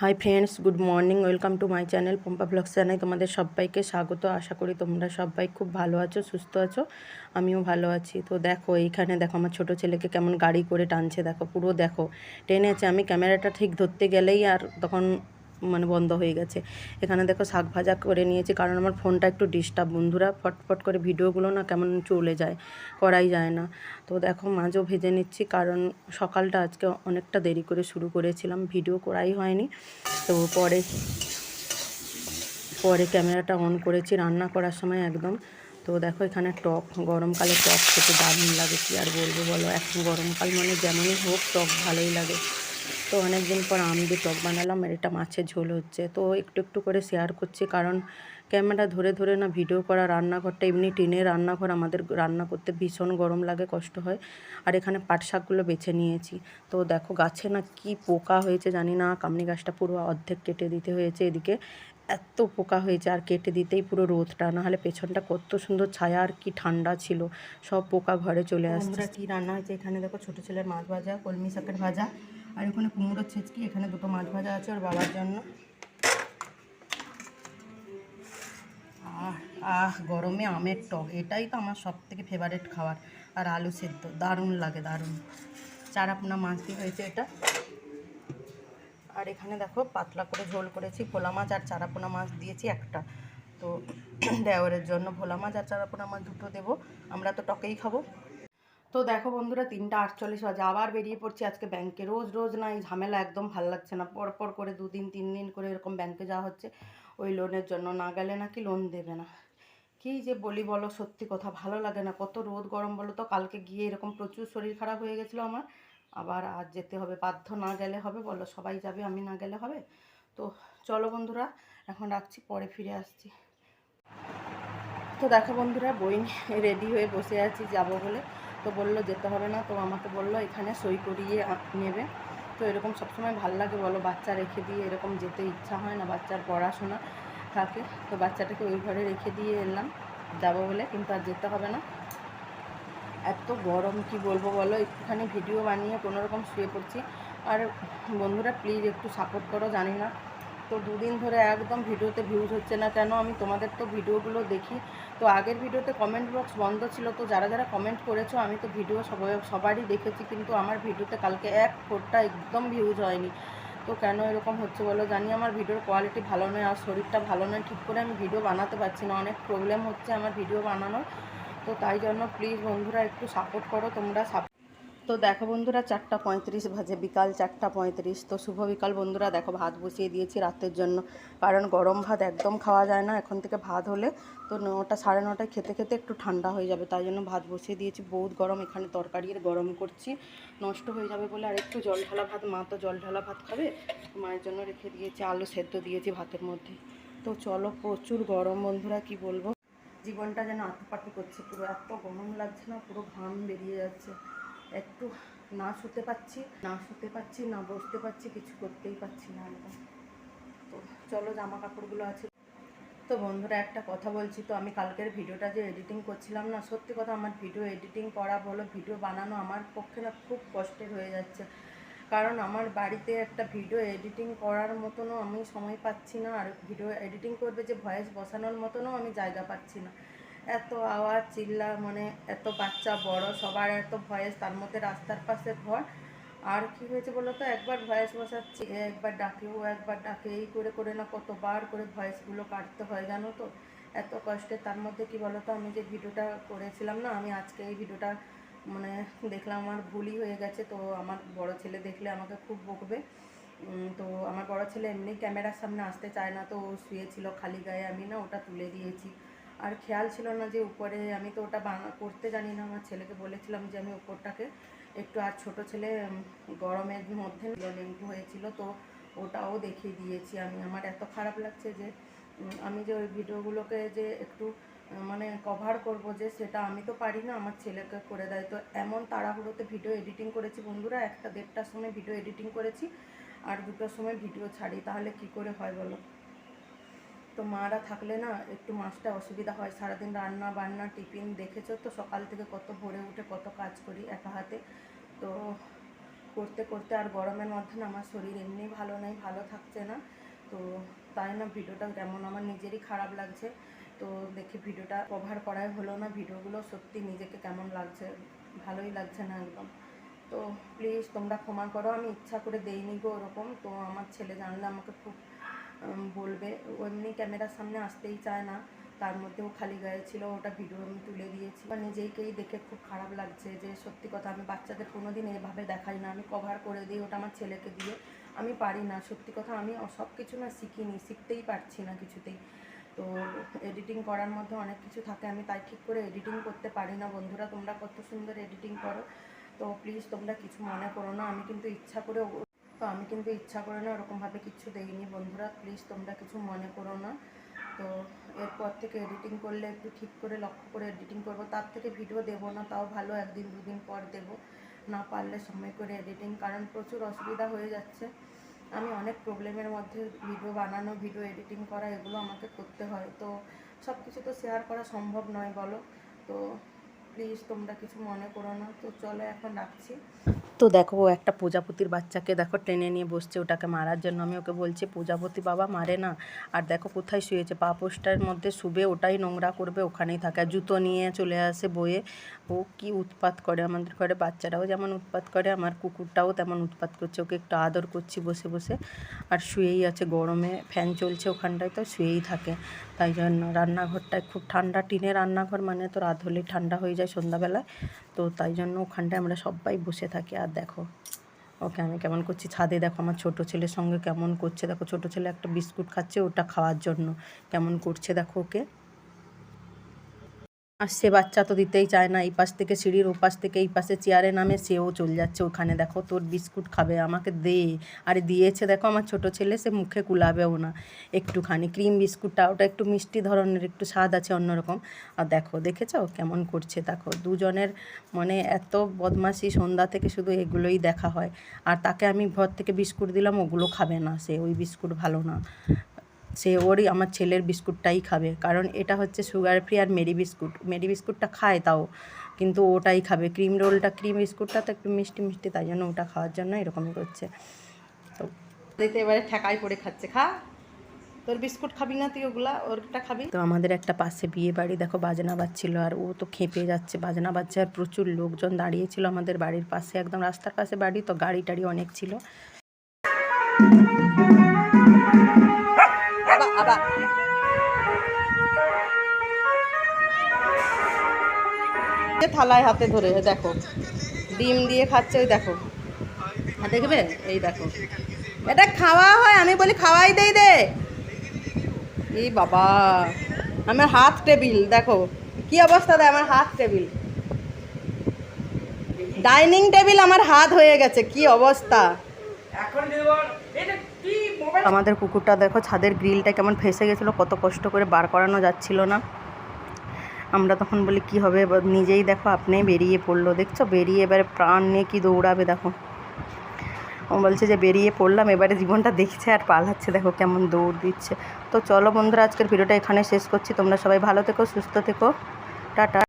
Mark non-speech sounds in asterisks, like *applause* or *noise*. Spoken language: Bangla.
Hi friends good morning welcome to my channel Pompa blog channel তোমাদের সবাইকে স্বাগত। আশা করি তোমরা সবাই খুব ভালো আছো, সুস্থ আছো। আমিও ভালো আছি। তো দেখো, এইখানে দেখো আমার ছোট ছেলেকে কেমন গাড়ি করে টানছে। দেখো, পুরো দেখো, টেনেছে। আমি ক্যামেরাটা ঠিক ধরতে গেলেই আর তখন মানে বন্ধ হয়ে গেছে। এখানে দেখো শাক ভাজা করে নিয়েছি, কারণ আমার ফোনটা একটু ডিস্টার্ব বন্ধুরা। ফটফট করে ভিডিওগুলো না কেমন চলে যায়, করাই যায় না। তো দেখো মাছও ভেজে নিচ্ছি, কারণ সকালটা আজকে অনেকটা দেরি করে শুরু করেছিলাম, ভিডিও করাই হয়নি। তো পরে পরে ক্যামেরাটা অন করেছি রান্না করার সময় একদম। তো দেখো এখানে টক, গরমকালে টক খেতে দারুণ লাগে, কি আর বলব বলো? এখন গরমকাল মানে যেমনই হোক, টক ভালোই লাগে। তো অনেক দিন পর আম দিয়ে টক বানালাম আর এটা মাছের ঝোল হচ্ছে। তো একটু একটু করে শেয়ার করছি কারণ ক্যামেরা ধরে ধরে না ভিডিও করা রান্নাঘরটা এমনি টিনের রান্নাঘর আমাদের রান্না করতে ভীষণ গরম লাগে কষ্ট হয়। আর এখানে পাট শাকগুলো বেছে নিয়েছি। তো দেখো গাছে না কি পোকা হয়েছে জানি না কামনি গাছটা পুরো অর্ধেক কেটে দিতে হয়েছে এদিকে। এত পোকা হয়েছে আর কেটে দিতেই পুরো রোদটা না হলে পেছনটা কত সুন্দর ছায়া আর কি ঠান্ডা ছিল। সব পোকা ঘরে চলে আসছে। কি রান্না হয়েছে এখানে? দেখো ছোটো ছেলের মাছ ভাজা কলমি শাকের ভাজা আর এখানে কুমড়োর ছেচকি, এখানে দুটো মাছ ভাজা আছে ওর বাবার জন্য। আহ আহ, গরমে আমের টক, এটাই তো আমার সব থেকে ফেভারেট খাবার। আর আলু সেদ্ধ, দারুণ লাগে, দারুণ। চারাপোনা মাছ দিয়ে হয়েছে এটা। আর এখানে দেখো, পাতলা করে ঝোল করেছি, ভোলা মাছ আর চারাপোনা মাছ দিয়েছি একটা। তো *clears throat* দেওয়ারের জন্য ভোলা মাছ আর চারাপোনা মাছ দুটো দেবো। আমরা তো টকেই খাব। তো দেখো বন্ধুরা, তিনটা আটচল্লিশ বাজে। আবার বেরিয়ে পড়ছি আজকে ব্যাংকে রোজ রোজ না, এই ঝামেলা একদম ভালো লাগছে না। পর পর করে দুদিন তিন দিন করে এরকম ব্যাংকে যাওয়া হচ্ছে। ওই লোনের জন্য না গেলে নাকি লোন দেবে না। কী যে বলি বলো, সত্যি কথা ভালো লাগে না। কত রোদ, গরম বলো তো, কালকে গিয়ে এরকম প্রচুর শরীর খারাপ হয়ে গেছিল আমার। আবার আজ যেতে হবে, বাধ্য না গেলে হবে বলো, সবাই যাবে, আমি না গেলে হবে। তো চলো বন্ধুরা, এখন রাখছি, পরে ফিরে আসছি। তো দেখো বন্ধুরা, বই রেডি হয়ে বসে আছি, যাব বলে। তো বলল যেতে হবে না, তো আমাকে বলল এখানে সই করিয়ে নেবে। তো এরকম সবসময় ভালো লাগে বলো, বাচ্চা রেখে দিয়ে এরকম যেতে ইচ্ছা হয় না, বাচ্চার পড়াশোনা থাকে। তো বাচ্চাটাকে ওই ঘরে রেখে দিয়ে এলাম, যাব বলে, কিন্তু আর যেতে হবে না। এত গরম, কি বলব বলো, একটুখানি ভিডিও বানিয়ে কোনো রকম শুয়ে পড়ছি। আর বন্ধুরা প্লিজ একটু সাপোর্ট করো, জানি না। তো দুদিন ধরে একদম ভিডিওতে ভিউজ হচ্ছে না। কেন? আমি তোমাদের তো ভিডিওগুলো দেখি। তো আগের ভিডিওতে কমেন্ট বক্স বন্ধ ছিল। তো যারা যারা কমেন্ট করেছ, আমি তো ভিডিও সবাই, সবারই দেখেছি। কিন্তু আমার ভিডিওতে কালকে এক ফোরটা একদম ভিউজ হয়নি। তো কেন এরকম হচ্ছে বলো? জানি আমার ভিডিওর কোয়ালিটি ভালো নয় আর শরীরটা ভালো নয়। ঠিক করে আমি ভিডিও বানাতে পারছি না। অনেক প্রবলেম হচ্ছে আমার ভিডিও বানানোর। তো তাই জন্য প্লিজ বন্ধুরা একটু সাপোর্ট করো। তোমরা সাপ- তো দেখো বন্ধুরা, চারটা পঁয়ত্রিশ বাজে, বিকাল চারটা পঁয়ত্রিশ। তো শুভ বিকাল বন্ধুরা, দেখো ভাত বসিয়ে দিয়েছি রাতের জন্য। কারণ গরম ভাত একদম খাওয়া যায় না, এখন থেকে ভাত হলে তো নটা, সাড়ে নটায় খেতে খেতে একটু ঠান্ডা হয়ে যাবে। তাই জন্য ভাত বসিয়ে দিয়েছি। বহুত গরম, এখানে তরকারি আর গরম করছি। নষ্ট হয়ে যাবে বলে আর একটু জল ঢালা ভাত, মা তো জল ঢালা ভাত খাবে। মায়ের জন্য রেখে দিয়েছি আলু সেদ্ধ দিয়েছি ভাতের মধ্যে। তো চলো প্রচুর গরম বন্ধুরা, কি বলব? জীবনটা যেন আটপাটি করছে, পুরো এত গরম লাগছে না, পুরো ঘাম বেরিয়ে যাচ্ছে। একটু না শুতে পাচ্ছি, না শুতে পাচ্ছি, না বসতে পাচ্ছি, কিছু করতেই পাচ্ছি না একদম তো চলো জামা কাপড়গুলো আছে। তো বন্ধুরা একটা কথা বলছি তো, আমি কালকের ভিডিওটা যে এডিটিং করছিলাম না, সত্যি কথা আমার ভিডিও এডিটিং করা বলো, ভিডিও বানানো আমার পক্ষে না খুব কষ্টের হয়ে যাচ্ছে। কারণ আমার বাড়িতে একটা ভিডিও এডিটিং করার মতনও আমি সময় পাচ্ছি না, আর ভিডিও এডিটিং করবে যে ভয়েস বসানোর মতনও আমি জায়গা পাচ্ছি না। এত আওয়াজ চিল্লা মানে এত বাচ্চা বড়, সবার এত ভয়েস, তার মধ্যে রাস্তার পাশে ঘর। আর কি হয়েছে বলো তো? একবার ভয়েস বসাচ্ছি, একবার ডাকে ও, একবার ডাকে, এই করে করে না কতবার করে ভয়েসগুলো কাটতে হয় জানো তো? এত কষ্টে, তার মধ্যে কি বলো তো? আমি যে ভিডিওটা করেছিলাম না, আমি আজকে এই ভিডিওটা মানে দেখলাম, আমার ভুলই হয়ে গেছে। তো আমার বড় ছেলে দেখলে আমাকে খুব বকবে। তো আমার বড় ছেলে এমনি ক্যামেরার সামনে আসতে চায় না, তো ও শুয়েছিল খালি গায়ে, আমি না ওটা তুলে দিয়েছি। আর খেয়াল ছিল না যে উপরে, আমি তো ওটা বানা, করতে জানি না। আমার ছেলেকে বলেছিলাম যে আমি উপরটাকে একটু, আর ছোট ছেলে গরমের মধ্যে ডেঙ্গু হয়েছিল, তো ওটাও দেখিয়ে দিয়েছি আমি। আমার এত খারাপ লাগছে যে আমি যে ওই ভিডিওগুলোকে যে একটু মানে কভার করব যে সেটা আমি তো পারি না, আমার ছেলেকে করে দেয়। তো এমন তাড়াহুড়োতে ভিডিও এডিটিং করেছি বন্ধুরা, একটা দেড়টার সময় ভিডিও এডিটিং করেছি, আর দুটোর সময় ভিডিও ছাড়ি, তাহলে কি করে হয় বলো? তো মারা থাকলে না একটু মাছটা অসুবিধা হয়। সারাদিন রান্না বান্না, টিফিন দেখেছ তো? সকাল থেকে কত ভোরে উঠে কত কাজ করি একা হাতে। তো করতে করতে আর গরমের মধ্যে না আমার শরীর এমনি ভালো নেই, ভালো থাকছে না। তো তাই না ভিডিওটা কেমন? আমার নিজেরই খারাপ লাগছে। তো দেখি ভিডিওটা কভার করাই হলো না। ভিডিওগুলো সত্যি নিজেকে কেমন লাগছে? ভালোই লাগছে না একদম। তো প্লিজ তোমরা ক্ষমা করো। আমি ইচ্ছা করে দেইনি গো ওরকম। তো আমার ছেলে জানলে আমাকে খুব বলবে। এমনি ক্যামেরার সামনে আসতেই চায় না। তার মধ্যেও খালি গায়ে ছিল, ওটা ভিডিও আমি তুলে দিয়েছি। বা নিজেকেই দেখে খুব খারাপ লাগছে যে, সত্যি কথা, আমি বাচ্চাদের কোনো দিন এভাবে দেখাই না। আমি কভার করে দিই ওটা আমার ছেলেকে দিয়ে। আমি পারি না, সত্যি কথা, আমি সব কিছু না শিখিনি, শিখতেই পারছি না কিছুতেই। তো এডিটিং করার মধ্যে অনেক কিছু থাকে, আমি তাই ঠিক করে এডিটিং করতে পারি না। বন্ধুরা, তোমরা কত সুন্দর এডিটিং করো। তো প্লিজ তোমরা কিছু মনে করো না। আমি কিন্তু ইচ্ছা করে তো আমি কিন্তু ইচ্ছা করে না ওরকমভাবে কিছু দেইনি বন্ধুরা প্লিজ তোমরা কিছু মনে করো না। তো এরপর থেকে এডিটিং করলে একটু ঠিক করে লক্ষ্য করে এডিটিং করব। তার থেকে ভিডিও দেবো না, তাও ভালো একদিন দুদিন পর দেবো। না পারলে সময় করে এডিটিং কারণ প্রচুর অসুবিধা হয়ে যাচ্ছে। আমি অনেক প্রবলেমের মধ্যে ভিডিও বানানো ভিডিও এডিটিং করা, এগুলো আমাকে করতে হয়। তো সব কিছু তো শেয়ার করা সম্ভব নয়, বলো। তো প্লিজ তোমরা কিছু মনে করো না। তো চলো এখন রাখছি। তো দেখো একটা প্রজাপতির বাচ্চাকে দেখো টেনে নিয়ে বসছে, ওটাকে মারার জন্য। আমি ওকে বলছি, প্রজাপতি বাবা মারে না। আর দেখো কোথায় শুয়েছে। পা পোস্টার মধ্যে শুবে, ওটাই নোংরা করবে, ওখানেই থাকে। আর জুতো নিয়ে চলে আসে বয়ে ও কি উৎপাত করে আমাদের ঘরে। বাচ্চারাও যেমন উৎপাত করে, আমার কুকুরটাও তেমন উৎপাত করছে। ওকে একটু আদর করছি বসে বসে। আর শুয়েই আছে, গরমে ফ্যান চলছে ওখানটায়, তো শুয়েই থাকে। তাই জন্য রান্নাঘরটায় খুব ঠান্ডা, টিনের রান্নাঘর মানে তো রাত হলেই ঠান্ডা হয়ে যায় সন্ধ্যাবেলায়। তো তাই জন্য ওখানটায় আমরা সবাই বসে থাকি। আর দেখো, ওকে আমি কেমন করছি? ছাদে দেখো আমার ছোট ছেলের সঙ্গে কেমন করছে। দেখো ছোট ছেলে একটা বিস্কুট খাচ্ছে, ওটা খাওয়ার জন্য। কেমন করছে দেখো ওকে? আর সে বাচ্চা তো দিতেই চায় না, এই পাশ থেকে সিঁড়ির ওপাশ থেকে এই পাশে চেয়ারে নামে সেও চলে যাচ্ছে ওখানে। দেখো, তোর বিস্কুট খাবে, আমাকে দে। আরে দিয়েছে, দেখো আমার ছোট ছেলে, সে মুখে কুলাবেও না। একটুখানি ক্রিম বিস্কুটটা, ওটা একটু মিষ্টি ধরনের, একটু স্বাদ আছে অন্যরকম। আর দেখো, দেখেছ কেমন করছে? দেখো, দুজনের মানে এত বদমাশি, সন্ধ্যা থেকে শুধু এগুলোই দেখা হয়। আর তাকে আমি ঘর থেকে বিস্কুট দিলাম, ওগুলো খাবে না সে, ওই বিস্কুট ভালো না। সে ওরই আমার ছেলের বিস্কুটটাই খাবে। কারণ এটা হচ্ছে সুগার ফ্রি আর মেরি বিস্কুট। মেরি বিস্কুটটা খায় তাও, কিন্তু ওটাই খাবে। ক্রিম রোলটা ক্রিম বিস্কুটটা তো একটু মিষ্টি মিষ্টি, তাই জন্য ওটা খাওয়ার জন্য এরকমই করছে। তো দেখতে এবারে ঠেকাই পড়ে খাচ্ছে। খা, তোর বিস্কুট খাবি না তুই ওগুলা? ওরটা খাবি? তো আমাদের একটা পাশে বিয়ে বাড়ি, দেখো বাজনা বাজছিল আর ও তো খেপে যাচ্ছে। বাজনা বাজছে আর প্রচুর লোকজন দাঁড়িয়েছিল আমাদের বাড়ির পাশে, একদম রাস্তার পাশে বাড়ি, তো গাড়ি টাড়ি অনেক ছিল। আবার থালায় হাতে ধরে দেখো। ডিম দিয়ে খাচ্ছে, ওই দেখো। দেখবে? এই দেখো। এটা খাওয়া হয়, আমি বলি খাওয়াই দেই দে। এই বাবা, আমার হাত টেবিল, দেখো। কি অবস্থা দেয় আমার হাত টেবিল? ডাইনিং টেবিল আমার হাত হয়ে গেছে, কি অবস্থা? আমাদের কুকুরটা দেখো, ছাদের গ্রিলটা কেমন ফেসে গেছিল, কত কষ্ট করে বার করানো যাচ্ছিল না। আমরা তখন বলি, কি হবে? নিজেই দেখো আপনি বেরিয়ে পড়ল। দেখছ? বেরিয়ে এবারে প্রাণ নিয়ে কি দৌড়াবে দেখো। ও বলছে যে, বেরিয়ে পড়লাম, এবারে জীবনটা দেখছে আর পালাচ্ছে। দেখো, কেমন দৌড় দিচ্ছে। তো চলো বন্ধুরা, আজকের ভিডিওটা এখানে শেষ করছি। তোমরা সবাই ভালো থেকো, সুস্থ থেকো। টাটা।